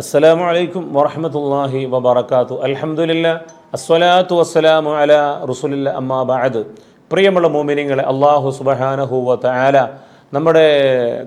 അസ്സലാമു അലൈക്കും വറഹമത്തല്ലാഹി വബർക്കാത്തു അലഹമുല്ല അസ്വലാത്തു വസ്സലാമു അല റസുലില്ല അമ്മാ ബഅദ്. പ്രിയമുള്ള മോമിനിങ്ങളെ അള്ളാഹു സുബഹാനഹു വ തആല നമ്മുടെ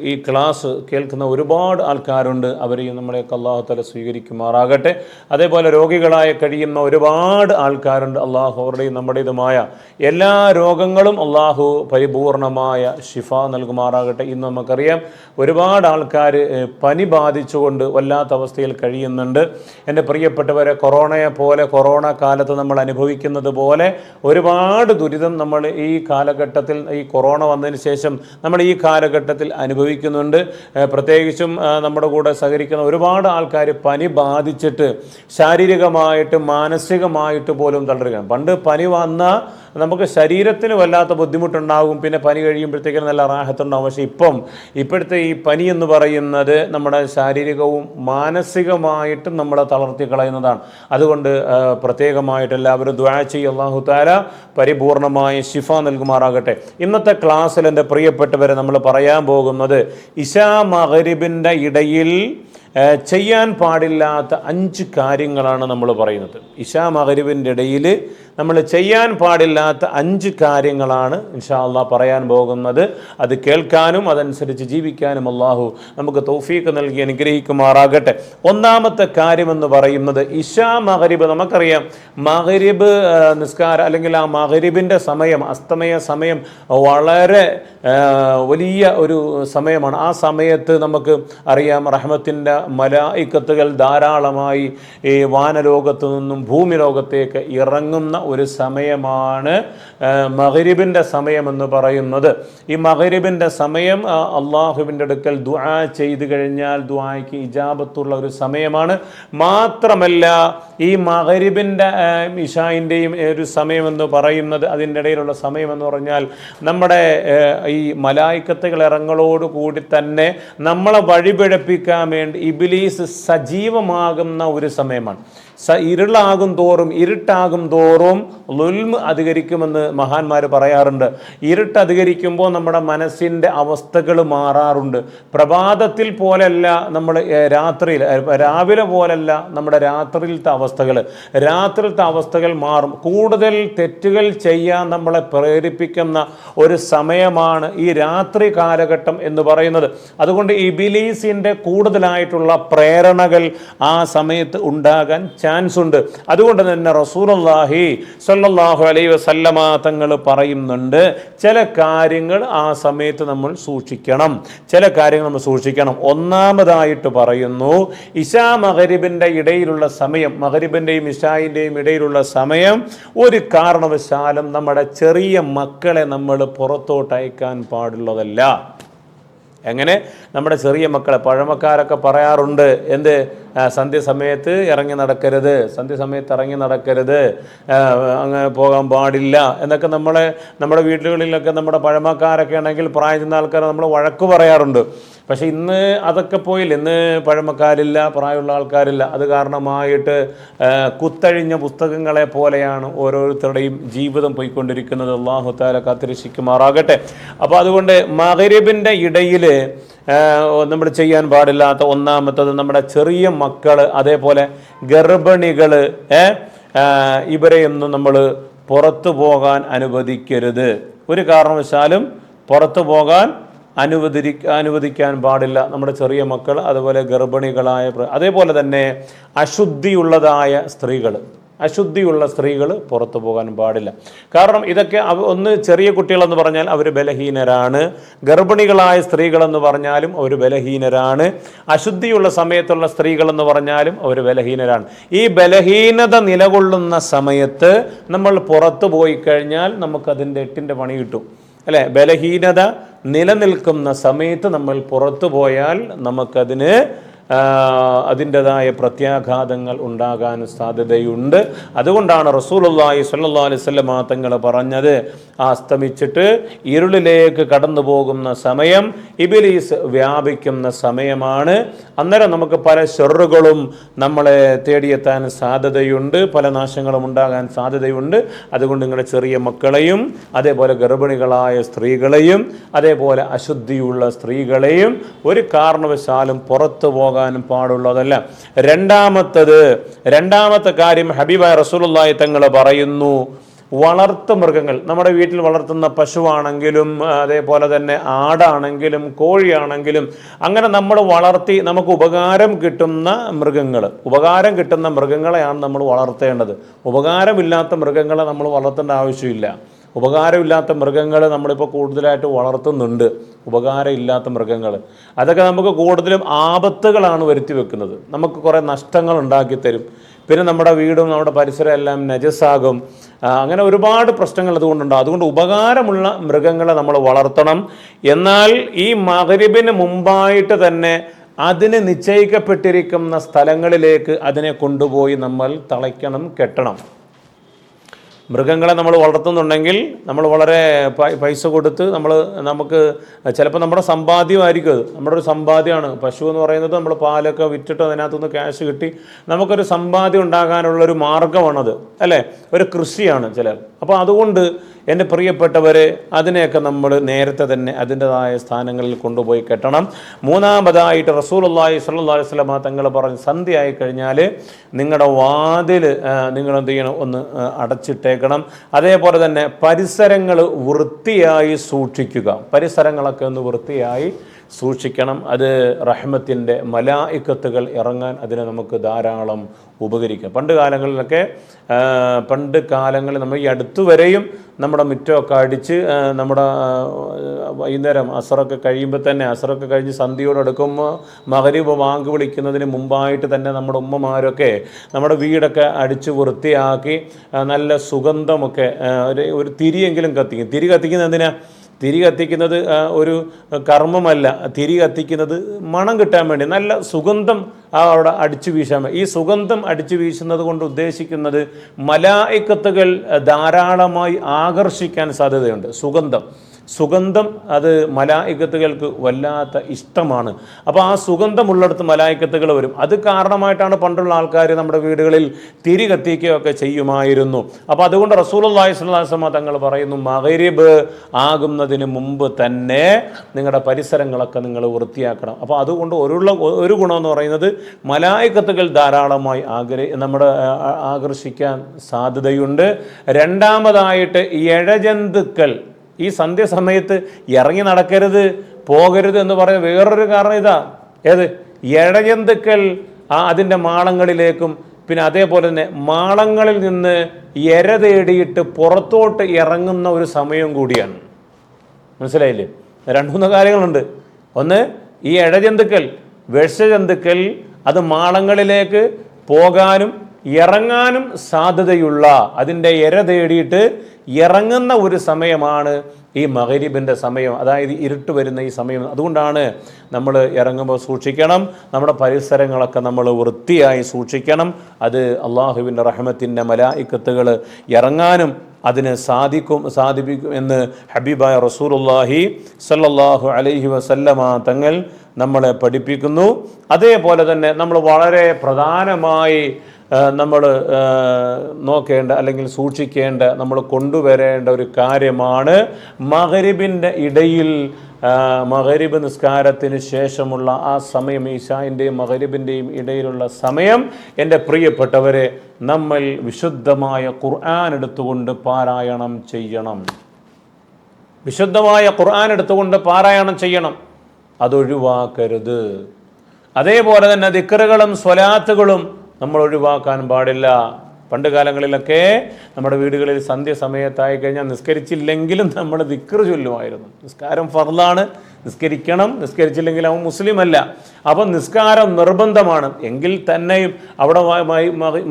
ഈ ക്ലാസ് കേൾക്കുന്ന ഒരുപാട് ആൾക്കാരുണ്ട്. അവരെയും നമ്മളെയൊക്കെ അള്ളാഹു തല സ്വീകരിക്കുമാറാകട്ടെ. അതേപോലെ രോഗികളായ കഴിയുന്ന ഒരുപാട് ആൾക്കാരുണ്ട്. അള്ളാഹു അവരുടെയും നമ്മുടേതുമായ എല്ലാ രോഗങ്ങളും അള്ളാഹു പരിപൂർണമായ ശിഫ നൽകുമാറാകട്ടെ ഇന്ന് നമുക്കറിയാം. ഒരുപാട് ആൾക്കാർ പനി ബാധിച്ചുകൊണ്ട് വല്ലാത്ത അവസ്ഥയിൽ കഴിയുന്നുണ്ട്. എന്റെ പ്രിയപ്പെട്ടവരെ കൊറോണയെ പോലെ കൊറോണ കാലത്ത് നമ്മൾ അനുഭവിക്കുന്നത് പോലെ ഒരുപാട് ദുരിതം നമ്മൾ ഈ കാലഘട്ടത്തിൽ ഈ കൊറോണ വന്നതിന് ശേഷം നമ്മൾ ഈ കാലഘട്ടത്തിൽ അനുഭവിക്കുന്നുണ്ട്. പ്രത്യേകിച്ചും നമ്മുടെ കൂടെ സഹകരിക്കുന്ന ഒരുപാട് ആൾക്കാർ പനി ബാധിച്ചിട്ട് ശാരീരികമായിട്ട് മാനസികമായിട്ട് പോലും തളരുകയാണ്. പണ്ട് പനി വന്നാൽ നമുക്ക് ശരീരത്തിന് വല്ലാത്ത ബുദ്ധിമുട്ടുണ്ടാകും. പിന്നെ പനി കഴിയുമ്പോഴത്തേക്കും നല്ല റാഹത്തുണ്ടാകും. പക്ഷേ ഇപ്പം ഇപ്പോഴത്തെ ഈ പനി എന്ന് പറയുന്നത് നമ്മുടെ ശാരീരികവും മാനസികമായിട്ടും നമ്മളെ തളർത്തി കളയുന്നതാണ്. അതുകൊണ്ട് പ്രത്യേകമായിട്ട് എല്ലാവരും ദ്വാഴ്ച അള്ളാഹു താല പരിപൂർണമായ ശിഫ നൽകുമാറാകട്ടെ. ഇന്നത്തെ ക്ലാസ്സിൽ എന്റെ പ്രിയപ്പെട്ടവരെ നമ്മൾ പറയാൻ പോകുന്നത് ഇഷാ മഹരിബിന്റെ ഇടയിൽ ചെയ്യാൻ പാടില്ലാത്ത അഞ്ച് കാര്യങ്ങളാണ് നമ്മൾ പറയുന്നത്. ഇഷാ മഹരുവിന്റെ ഇടയിൽ നമ്മൾ ചെയ്യാൻ പാടില്ലാത്ത അഞ്ച് കാര്യങ്ങളാണ് ഇൻഷാ അള്ളാഹ് പറയാൻ പോകുന്നത്. അത് കേൾക്കാനും അതനുസരിച്ച് ജീവിക്കാനും അള്ളാഹു നമുക്ക് തൗഫീക്ക് നൽകി അനുഗ്രഹിക്കുമാറാകട്ടെ. ഒന്നാമത്തെ കാര്യമെന്ന് പറയുന്നത് ഇഷാ മഹരിബ് നമുക്കറിയാം. മഹരിബ് നിസ്കാരം അല്ലെങ്കിൽ ആ മഹരിബിന്റെ സമയം അസ്തമയ സമയം വളരെ വലിയ ഒരു സമയമാണ്. ആ സമയത്ത് നമുക്ക് അറിയാം റഹ്മത്തിന്റെ മലായിക്കത്തുകൾ ധാരാളമായി ഈ വാനലോകത്തു നിന്നും ഭൂമി ലോകത്തേക്ക് ഇറങ്ങുന്ന ഒരു സമയമാണ് മഹരിബിന്റെ സമയമെന്ന് പറയുന്നത്. ഈ മഹരിബിന്റെ സമയം അള്ളാഹുവിന്റെ അടുക്കൽ ദുആ ചെയ്തു കഴിഞ്ഞാൽ ദുആയ്ക്ക് ഇജാബത്തുള്ള ഒരു സമയമാണ്. മാത്രമല്ല ഈ മഹരിബിന്റെ ഇഷായിന്റെയും ഒരു സമയമെന്ന് പറയുന്നത് അതിന്റെ ഇടയിലുള്ള സമയമെന്ന് പറഞ്ഞാൽ നമ്മുടെ ഈ മലായിക്കത്തുകൾ ഇറങ്ങളോട് കൂടി തന്നെ നമ്മളെ വഴിപിഴപ്പിക്കാൻ വേണ്ടി ഇബിലീസ് സജീവമാകുന്ന ഒരു സമയമാണ്. സ ഇരുളാകും തോറും ഇരുട്ടാകും തോറും ലുൽമ് അധികരിക്കുമെന്ന് മഹാന്മാർ പറയാറുണ്ട്. ഇരുട്ട് അധികരിക്കുമ്പോൾ നമ്മുടെ മനസ്സിന്റെ അവസ്ഥകൾ മാറാറുണ്ട്. പ്രഭാതത്തിൽ പോലല്ല നമ്മൾ രാത്രിയിൽ രാവിലെ പോലല്ല നമ്മുടെ രാത്രിയിലത്തെ അവസ്ഥകൾ രാത്രിയിലത്തെ അവസ്ഥകൾ മാറും. കൂടുതൽ തെറ്റുകൾ ചെയ്യാൻ നമ്മളെ പ്രേരിപ്പിക്കുന്ന ഒരു സമയമാണ് ഈ രാത്രി കാലഘട്ടം എന്ന് പറയുന്നത്. അതുകൊണ്ട് ഈ ബിലീസിന്റെ കൂടുതലായിട്ടുള്ള പ്രേരണകൾ ആ സമയത്ത് ഉണ്ടാകാൻ ഉണ്ട്. അതുകൊണ്ട് തന്നെ റസൂലുള്ളാഹി സ്വല്ലല്ലാഹു അലൈഹി വസല്ലമ തങ്ങൾ പറയുന്നുണ്ട് ചില കാര്യങ്ങൾ ആ സമയത്ത് നമ്മൾ സൂക്ഷിക്കണം. ചില കാര്യങ്ങൾ നമ്മൾ സൂക്ഷിക്കണം. ഒന്നാമതായിട്ട് പറയുന്നു ഇഷാ മഹരിബിന്റെ ഇടയിലുള്ള സമയം മഹരിബിന്റെയും ഇഷായിന്റെയും ഇടയിലുള്ള സമയം ഒരു കാരണവശാലും നമ്മുടെ ചെറിയ മക്കളെ നമ്മൾ പുറത്തോട്ട് അയക്കാൻ പാടുള്ളതല്ല. എങ്ങനെ? നമ്മുടെ ചെറിയ മക്കളെ പഴമക്കാരൊക്കെ പറയാറുണ്ട് എന്ത്? ആ, സന്ധ്യ സമയത്ത് ഇറങ്ങി നടക്കരുത്. സന്ധ്യസമയത്ത് ഇറങ്ങി നടക്കരുത്. അങ്ങനെ പോകാൻ പാടില്ല. എന്നൊക്കെ നമ്മളെ നമ്മുടെ വീടുകളിലൊക്കെ നമ്മുടെ പഴമക്കാരൊക്കെ ആണെങ്കിൽ പ്രായം ചെന്ന ആൾക്കാർ നമ്മൾ വഴക്ക് പറയാറുണ്ട്. പക്ഷേ ഇന്ന് അതൊക്കെ പോയില്ല. ഇന്ന് പഴമക്കാരില്ല പ്രായമുള്ള ആൾക്കാരില്ല. അത് കാരണമായിട്ട് കുത്തഴിഞ്ഞ പുസ്തകങ്ങളെ പോലെയാണ് ഓരോരുത്തരുടെയും ജീവിതം പോയിക്കൊണ്ടിരിക്കുന്നത്. അള്ളാഹു താല കാത്തിരക്ഷിക്കുമാറാകട്ടെ. അപ്പോൾ അതുകൊണ്ട് മകരിബിന്റെ ഇടയിൽ നമ്മൾ ചെയ്യാൻ പാടില്ലാത്ത ഒന്നാമത്തത് നമ്മുടെ ചെറിയ മക്കൾ അതേപോലെ ഗർഭിണികൾ ഇവരെയൊന്നും നമ്മൾ പുറത്തു പോകാൻ അനുവദിക്കരുത്. ഒരു കാരണവശാലും പുറത്തു പോകാൻ അനുവദി അനുവദിക്കാൻ പാടില്ല നമ്മുടെ ചെറിയ മക്കൾ അതുപോലെ ഗർഭിണികളായ അതേപോലെ തന്നെ അശുദ്ധിയുള്ളതായ സ്ത്രീകൾ അശുദ്ധിയുള്ള സ്ത്രീകൾ പുറത്തു പോകാൻ പാടില്ല. കാരണം ഇതൊക്കെ ഒന്ന് ചെറിയ കുട്ടികളെന്ന് പറഞ്ഞാൽ അവർ ബലഹീനരാണ്. ഗർഭിണികളായ സ്ത്രീകളെന്ന് പറഞ്ഞാലും അവർ ബലഹീനരാണ്. അശുദ്ധിയുള്ള സമയത്തുള്ള സ്ത്രീകളെന്ന് പറഞ്ഞാലും അവർ ബലഹീനരാണ്. ഈ ബലഹീനത നിലകൊള്ളുന്ന സമയത്ത് നമ്മൾ പുറത്തു പോയി കഴിഞ്ഞാൽ നമുക്കതിന്റെ എട്ടിന്റെ പണി കിട്ടും. അല്ലേ? ബലഹീനത നിലനിൽക്കുന്ന സമയത്ത് നമ്മൾ പുറത്തു പോയാൽ നമുക്കതിന് അതിന്റെതായ പ്രത്യാഘാതങ്ങൾ ഉണ്ടാകാൻ സാധ്യതയുണ്ട്. അതുകൊണ്ടാണ് റസൂലുള്ളാഹി സ്വല്ലല്ലാഹി അലൈഹി വസല്ലമ തങ്ങൾ പറഞ്ഞത് അസ്തമിച്ചിട്ട് ഇരുളിലേക്ക് കടന്നു പോകുന്ന സമയം ഇബിലീസ് വ്യാപിക്കുന്ന സമയമാണ്. അന്നേരം നമുക്ക് പല ഷെറുകളും നമ്മളെ തേടിയെത്താൻ സാധ്യതയുണ്ട് പല നാശങ്ങളും ഉണ്ടാകാൻ സാധ്യതയുണ്ട്. അതുകൊണ്ട് നിങ്ങളുടെ ചെറിയ മക്കളെയും അതേപോലെ ഗർഭിണികളായ സ്ത്രീകളെയും അതേപോലെ അശുദ്ധിയുള്ള സ്ത്രീകളെയും ഒരു കാരണവശാലും പുറത്തു പോകാനും പാടുള്ളതല്ല രണ്ടാമത്തത് രണ്ടാമത്തെ കാര്യം ഹബീബ റസൂലുള്ളാഹി തങ്ങൾ പറയുന്നു വളർത്തു മൃഗങ്ങൾ നമ്മുടെ വീട്ടിൽ വളർത്തുന്ന പശുവാണെങ്കിലും അതേപോലെ തന്നെ ആടാണെങ്കിലും കോഴിയാണെങ്കിലും അങ്ങനെ നമ്മൾ വളർത്തി നമുക്ക് ഉപകാരം കിട്ടുന്ന മൃഗങ്ങൾ ഉപകാരം കിട്ടുന്ന മൃഗങ്ങളെയാണ് നമ്മൾ വളർത്തേണ്ടത്. ഉപകാരമില്ലാത്ത മൃഗങ്ങളെ നമ്മൾ വളർത്തേണ്ട ആവശ്യമില്ല. ഉപകാരമില്ലാത്ത മൃഗങ്ങൾ നമ്മളിപ്പോൾ കൂടുതലായിട്ട് വളർത്തുന്നുണ്ട്. ഉപകാരമില്ലാത്ത മൃഗങ്ങൾ. അതൊക്കെ നമുക്ക് കൂടുതലും ആപത്തുകളാണ് വരുത്തി വെക്കുന്നത്. നമുക്ക് കുറേ നഷ്ടങ്ങൾ ഉണ്ടാക്കി തരും. പിന്നെ നമ്മുടെ വീടും നമ്മുടെ പരിസരം എല്ലാം നജസാകും. അങ്ങനെ ഒരുപാട് പ്രശ്നങ്ങൾ അതുകൊണ്ടുണ്ട്. അതുകൊണ്ട് ഉപകാരമുള്ള മൃഗങ്ങളെ നമ്മൾ വളർത്തണം. എന്നാൽ ഈ മകരിബിന് മുമ്പായിട്ട് തന്നെ അതിന് നിശ്ചയിക്കപ്പെട്ടിരിക്കുന്ന സ്ഥലങ്ങളിലേക്ക് അതിനെ കൊണ്ടുപോയി നമ്മൾ തളയ്ക്കണം കെട്ടണം. മൃഗങ്ങളെ നമ്മൾ വളർത്തുന്നുണ്ടെങ്കിൽ നമ്മൾ വളരെ പൈസ കൊടുത്ത് നമ്മൾ നമുക്ക് ചിലപ്പോൾ നമ്മുടെ സമ്പാദ്യമായിരിക്കും അത്. നമ്മുടെ ഒരു സമ്പാദ്യമാണ്. പശു എന്ന് പറയുന്നത് നമ്മൾ പാലൊക്കെ വിറ്റിട്ട് അതിനകത്തുനിന്ന് ക്യാഷ് കിട്ടി നമുക്കൊരു സമ്പാദ്യം ഉണ്ടാകാനുള്ളൊരു മാർഗമാണത് അല്ലേ? ഒരു കൃഷിയാണ് ചിലർ. അപ്പോൾ അതുകൊണ്ട് എന്റെ പ്രിയപ്പെട്ടവരെ അതിനെയൊക്കെ നമ്മൾ നേരത്തെ തന്നെ അതിന്റെതായ സ്ഥാനങ്ങളിൽ കൊണ്ടുപോയി കെട്ടണം. മൂന്നാമതായിട്ട് സ്വല്ലല്ലാഹി അലൈഹി വസല്ലമ തങ്ങൾ പറഞ്ഞ് സന്ധ്യ ആയിക്കഴിഞ്ഞാൽ നിങ്ങളുടെ വാതിൽ നിങ്ങൾ എന്ത് ചെയ്യണം? ഒന്ന് ആ, അടച്ചിട്ടേക്കണം അതേപോലെ തന്നെ പരിസരങ്ങൾ വൃത്തിയായി സൂക്ഷിക്കുക. പരിസരങ്ങളൊക്കെ ഒന്ന് വൃത്തിയായി സൂക്ഷിക്കണം. അത് റഹ്മത്തിന്റെ മലായിക്കത്തുകൾ ഇറങ്ങാൻ അതിനെ നമുക്ക് ധാരാളം ഉപകരിക്കാം. പണ്ട് കാലങ്ങളിലൊക്കെ പണ്ട് കാലങ്ങളിൽ നമ്മൾ ഈ അടുത്തുവരെയും നമ്മുടെ മുറ്റമൊക്കെ അടിച്ച് നമ്മുടെ വൈകുന്നേരം അസറൊക്കെ കഴിയുമ്പോൾ തന്നെ അസറൊക്കെ കഴിഞ്ഞ് സന്ധ്യയോടടുക്കുമ്പോൾ മകരീബ് വാങ്ക് വിളിക്കുന്നതിന് മുമ്പായിട്ട് തന്നെ നമ്മുടെ ഉമ്മമാരൊക്കെ നമ്മുടെ വീടൊക്കെ അടിച്ച് വൃത്തിയാക്കി നല്ല സുഗന്ധമൊക്കെ ഒരു ഒരു തിരിയെങ്കിലും കത്തിക്കും. തിരി കത്തിക്കുന്നത് എന്തിനാ? തിരി കത്തിക്കുന്നത് ഒരു കർമ്മമല്ല. തിരി കത്തിക്കുന്നത് മണം കിട്ടാൻ വേണ്ടി നല്ല സുഗന്ധം ആ അവിടെ അടിച്ചു വീശാൻ ഈ സുഗന്ധം അടിച്ചു വീശുന്നത് കൊണ്ട് ഉദ്ദേശിക്കുന്നത് മലായിക്കത്തുകൾ ധാരാളമായി ആകർഷിക്കാൻ സാധ്യതയുണ്ട്. സുഗന്ധം. സുഗന്ധം അത് മലായിക്കത്തുകൾക്ക് വല്ലാത്ത ഇഷ്ടമാണ്. അപ്പോൾ ആ സുഗന്ധമുള്ളിടത്ത് മലായിക്കത്തുകൾ വരും. അത് കാരണമായിട്ടാണ് പണ്ടുള്ള ആൾക്കാർ നമ്മുടെ വീടുകളിൽ തിരി കത്തിക്കുകയൊക്കെ ചെയ്യുമായിരുന്നു. അപ്പോൾ അതുകൊണ്ട് അലൈഹി വസല്ലം തങ്ങൾ പറയുന്നു മകരിബ് ആകുന്നതിന് മുമ്പ് തന്നെ നിങ്ങളുടെ പരിസരങ്ങളൊക്കെ നിങ്ങൾ വൃത്തിയാക്കണം. അപ്പോൾ അതുകൊണ്ട് ഒരുള്ള ഒരു ഗുണമെന്ന് പറയുന്നത് മലായിക്കത്തുകൾ ധാരാളമായി ആഗ്രഹി നമ്മുടെ ആകർഷിക്കാൻ സാധ്യതയുണ്ട്. രണ്ടാമതായിട്ട് ഇഴജന്തുക്കൾ ഈ സന്ധ്യസമയത്ത് ഇറങ്ങി നടക്കരുത് പോകരുത് എന്ന് പറയുന്ന വേറൊരു കാരണം ഇതാ. ഏത്? ഇഴജന്തുക്കൾ ആ അതിന്റെ മാളങ്ങളിലേക്കും പിന്നെ അതേപോലെ തന്നെ മാളങ്ങളിൽ നിന്ന് എര തേടിയിട്ട് പുറത്തോട്ട് ഇറങ്ങുന്ന ഒരു സമയം കൂടിയാണ്. മനസ്സിലായില്ലേ? രണ്ട് മൂന്ന് കാര്യങ്ങളുണ്ട്. ഒന്ന് ഈ ഇഴജന്തുക്കൾ വിഷജന്തുക്കൾ അത് മാളങ്ങളിലേക്ക് പോകാനും ഇറങ്ങാനും സാധ്യതയുള്ള അതിന്റെ ഇര തേടിയിട്ട് ഇറങ്ങുന്ന ഒരു സമയമാണ് ഈ മഹരീബിന്റെ സമയം. അതായത് ഇരുട്ട് വരുന്ന ഈ സമയം. അതുകൊണ്ടാണ് നമ്മൾ ഇറങ്ങുമ്പോൾ സൂക്ഷിക്കണം. നമ്മുടെ പരിസരങ്ങളൊക്കെ നമ്മൾ വൃത്തിയായി സൂക്ഷിക്കണം. അത് അള്ളാഹുവിന്റെ റഹ്മത്തിന്റെ മലായിക്കത്തുകൾ ഇറങ്ങാനും അതിന് സാധിക്കും സാധിപ്പിക്കും എന്ന് ഹബീബായ റസൂലുള്ളാഹി സല്ലാഹു അലൈഹി വസല്ലമ തങ്ങൾ നമ്മളെ പഠിപ്പിക്കുന്നു. അതേപോലെ തന്നെ നമ്മൾ വളരെ പ്രധാനമായി നമ്മൾ നോക്കേണ്ട അല്ലെങ്കിൽ സൂക്ഷിക്കേണ്ട നമ്മൾ കൊണ്ടുവരേണ്ട ഒരു കാര്യമാണ് മകരിബിന്റെ ഇടയിൽ. മഹരിബ് നിസ്കാരത്തിന് ശേഷമുള്ള ആ സമയം ഈശാന്റെയും മകരിബിന്റെയും ഇടയിലുള്ള സമയം. എന്റെ പ്രിയപ്പെട്ടവരെ നമ്മൾ വിശുദ്ധമായ ഖുർആൻ എടുത്തുകൊണ്ട് പാരായണം ചെയ്യണം. വിശുദ്ധമായ ഖുർആൻ എടുത്തുകൊണ്ട് പാരായണം ചെയ്യണം. അതൊഴിവാക്കരുത് അതേപോലെ തന്നെ ദിക്കറുകളും സ്വലാത്തുകളും നമ്മൾ ഒഴിവാക്കാൻ പാടില്ല. പണ്ട് കാലങ്ങളിലൊക്കെ നമ്മുടെ വീടുകളിൽ സന്ധ്യ സമയത്തായി കഴിഞ്ഞാൽ നിസ്കരിച്ചില്ലെങ്കിലും നമ്മൾ ദിക്കറ് ചൊല്ലുമായിരുന്നു. നിസ്കാരം ഫർലാണ് നിസ്കരിക്കണം നിസ്കരിച്ചില്ലെങ്കിൽ അവൻ മുസ്ലിം അല്ല അപ്പം നിസ്കാരം നിർബന്ധമാണ്. എങ്കിൽ തന്നെയും അവിടെ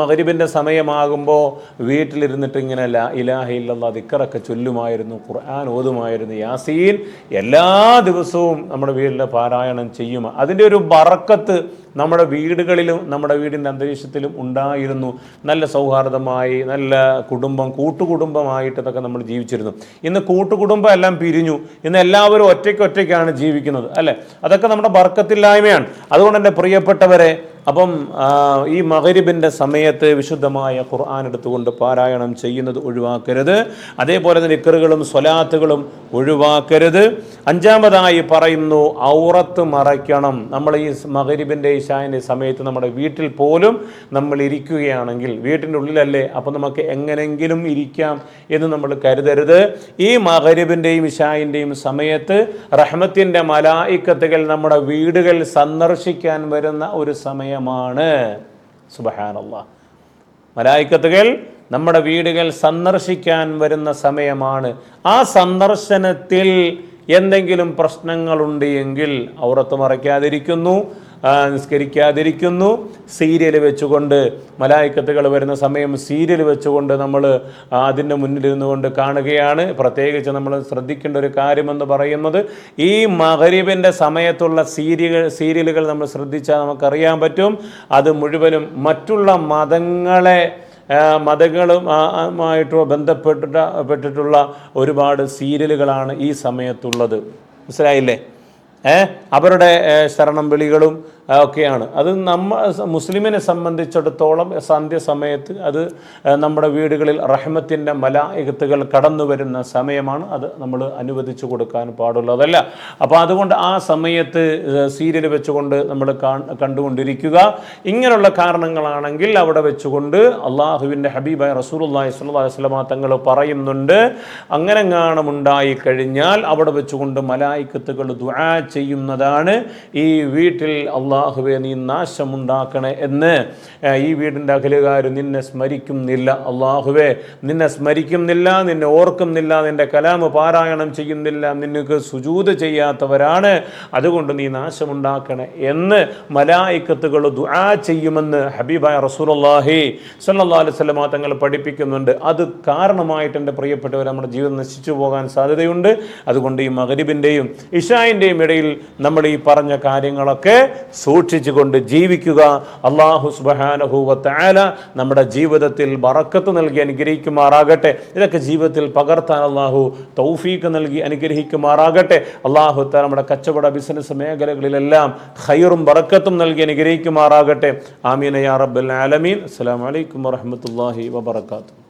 മകരിബിന്റെ സമയമാകുമ്പോൾ വീട്ടിലിരുന്നിട്ട് ഇങ്ങനെ ലാ ഇലാഹ ഇല്ലല്ലാ ദിക്കറൊക്കെ ചൊല്ലുമായിരുന്നു ഖുർആൻ ഓതുമായിരുന്നു. യാസീൻ എല്ലാ ദിവസവും നമ്മുടെ വീട്ടിൽ പാരായണം ചെയ്യും അതിന്റെ ഒരു ബറക്കത്ത് നമ്മുടെ വീടുകളിലും നമ്മുടെ വീടിന്റെ അന്തരീക്ഷത്തിലും ഉണ്ടായിരുന്നു. നല്ല സൗഹാർദ്ദമായി നല്ല കുടുംബം കൂട്ടുകുടുംബമായിട്ട് ഇതൊക്കെ നമ്മൾ ജീവിച്ചിരുന്നു. ഇന്ന് കൂട്ടുകുടുംബം എല്ലാം പിരിഞ്ഞു. ഇന്ന് എല്ലാവരും ഒറ്റയ്ക്ക് ജീവിക്കുന്നത് അല്ലേ? അതൊക്കെ നമ്മുടെ ബർക്കത്തില്ലായ്മയാണ്. അതുകൊണ്ട് എന്റെ പ്രിയപ്പെട്ടവരെ അപ്പം ഈ മകരിബിന്റെ സമയത്ത് വിശുദ്ധമായ ഖുർആൻ എടുത്തുകൊണ്ട് പാരായണം ചെയ്യുന്നത് ഒഴിവാക്കരുത്. അതേപോലെ തന്നെ ഇക്കറുകളും സ്വലാത്തുകളും ഒഴിവാക്കരുത്. അഞ്ചാമതായി പറയുന്നു ഔറത്ത് മറയ്ക്കണം. നമ്മൾ ഈ മകരിബിന്റെ ഇഷാന്റെ സമയത്ത് നമ്മുടെ വീട്ടിൽ പോലും നമ്മൾ ഇരിക്കുകയാണെങ്കിൽ വീട്ടിന്റെ ഉള്ളിലല്ലേ അപ്പം നമുക്ക് എങ്ങനെങ്കിലും ഇരിക്കാം എന്ന് നമ്മൾ കരുതരുത്. ഈ മകരിബിന്റെയും ഇഷായിന്റെയും സമയത്ത് റഹ്മത്തിന്റെ മലായിക്കത്തുകൾ നമ്മുടെ വീടുകൾ സന്ദർശിക്കാൻ വരുന്ന ഒരു സമയമാണ് സുബഹാനല്ല. മലായിക്കത്തുകൾ നമ്മുടെ വീടുകൾ സന്ദർശിക്കാൻ വരുന്ന സമയമാണ്. ആ സന്ദർശനത്തിൽ എന്തെങ്കിലും പ്രശ്നങ്ങളുണ്ട് എങ്കിൽ ഔറത്ത് മറയ്ക്കാതിരിക്കുന്നു. നിസ്കരിക്കാതിരിക്കുന്നു. സീരിയൽ വെച്ചുകൊണ്ട് മലായിക്കത്തുകൾ വരുന്ന സമയം സീരിയൽ വെച്ചുകൊണ്ട് നമ്മൾ അതിന്റെ മുന്നിലിരുന്നു കൊണ്ട് കാണുകയാണ്. പ്രത്യേകിച്ച് നമ്മൾ ശ്രദ്ധിക്കേണ്ട ഒരു കാര്യമെന്ന് പറയുന്നത് ഈ മഹരീബിന്റെ സമയത്തുള്ള സീരിയൽ സീരിയലുകൾ നമ്മൾ ശ്രദ്ധിച്ചാൽ നമുക്കറിയാൻ പറ്റും. അത് മുഴുവനും മറ്റുള്ള മതങ്ങളെ ആ, മതങ്ങളും ആ- ആ- ബന്ധപ്പെട്ടിട്ട പെട്ടിട്ടുള്ള ഒരുപാട് സീരിയലുകളാണ് ഈ സമയത്തുള്ളത്. മനസ്സിലായില്ലേ? അവരുടെ ശരണം വിളികളും ഒക്കെയാണ്. അത് നമ്മ മുസ്ലിമിനെ സംബന്ധിച്ചിടത്തോളം സന്ധ്യ സമയത്ത് അത് നമ്മുടെ വീടുകളിൽ റഹ്മത്തിന്റെ മലായകത്തുകൾ കടന്നു വരുന്ന സമയമാണ് അത് നമ്മൾ അനുവദിച്ചു കൊടുക്കാൻ പാടുള്ളതല്ല. അപ്പോൾ അതുകൊണ്ട് ആ സമയത്ത് സീരിയൽ വെച്ചുകൊണ്ട് നമ്മൾ കണ്ടുകൊണ്ടിരിക്കുക. ഇങ്ങനെയുള്ള കാരണങ്ങളാണെങ്കിൽ അവിടെ വെച്ചുകൊണ്ട് അള്ളാഹുവിന്റെ ഹബീബായ റസൂലുള്ളാഹി സ്വല്ലല്ലാഹി അലൈഹി വസല്ലമ തങ്ങൾ പറയുന്നുണ്ട് അങ്ങനെ ഉണ്ടായി കഴിഞ്ഞാൽ അവിടെ വെച്ചുകൊണ്ട് മലായിക്കത്തുകൾ ദുആ ചെയ്യുന്നതാണ്. ഈ വീട്ടിൽ അള്ളാഹുവെ നീ നാശമുണ്ടാക്കണേ എന്ന്. ഈ വീടിന്റെ അഖിലുകാർ നിന്നെ സ്മരിക്കുന്നില്ല. അള്ളാഹുവെ നിന്നെ സ്മരിക്കുന്നില്ല നിന്നെ ഓർക്കുന്നില്ല നിന്റെ കലാമ് പാരായണം ചെയ്യുന്നില്ല നിനക്ക് സുജൂത് ചെയ്യാത്തവരാണ്. അതുകൊണ്ട് നീ നാശമുണ്ടാക്കണേ എന്ന് മലായിക്കത്തുകൾ ദുആ ചെയ്യുമെന്ന് ഹബീബായ റസൂലുള്ളാഹി സല്ലല്ലാഹു അലൈഹി വസല്ലമ തങ്ങൾ പഠിപ്പിക്കുന്നുണ്ട്. അത് കാരണമായിട്ട് എന്റെ പ്രിയപ്പെട്ടവർ നമ്മുടെ ജീവിതം നശിച്ചു പോകാൻ സാധ്യതയുണ്ട്. അതുകൊണ്ട് ഈ മകരിബിന്റെയും ഇഷായിന്റെയും ഇടയിൽ നമ്മൾ ഈ പറഞ്ഞ കാര്യങ്ങളൊക്കെ സൂക്ഷിച്ചുകൊണ്ട് ജീവിക്കുക. അള്ളാഹു സുബാനഹൂവത്തായ നമ്മുടെ ജീവിതത്തിൽ ബറക്കത്ത് നൽകി അനുഗ്രഹിക്കുമാറാകട്ടെ. ഇതൊക്കെ ജീവിതത്തിൽ പകർത്താൻ അള്ളാഹു തൗഫീക്ക് നൽകി അനുഗ്രഹിക്കുമാറാകട്ടെ. അള്ളാഹു താല നമ്മുടെ കച്ചവട ബിസിനസ് മേഖലകളിലെല്ലാം ഖൈറും ബറക്കത്തും നൽകി അനുഗ്രഹിക്കുമാറാകട്ടെ. ആമീന യാ റബ്ബൽ ആലമീൻ. അസ്സലാമു വലൈക്കും വറഹ്മത്തുള്ളാഹി വബറകാതുഹു.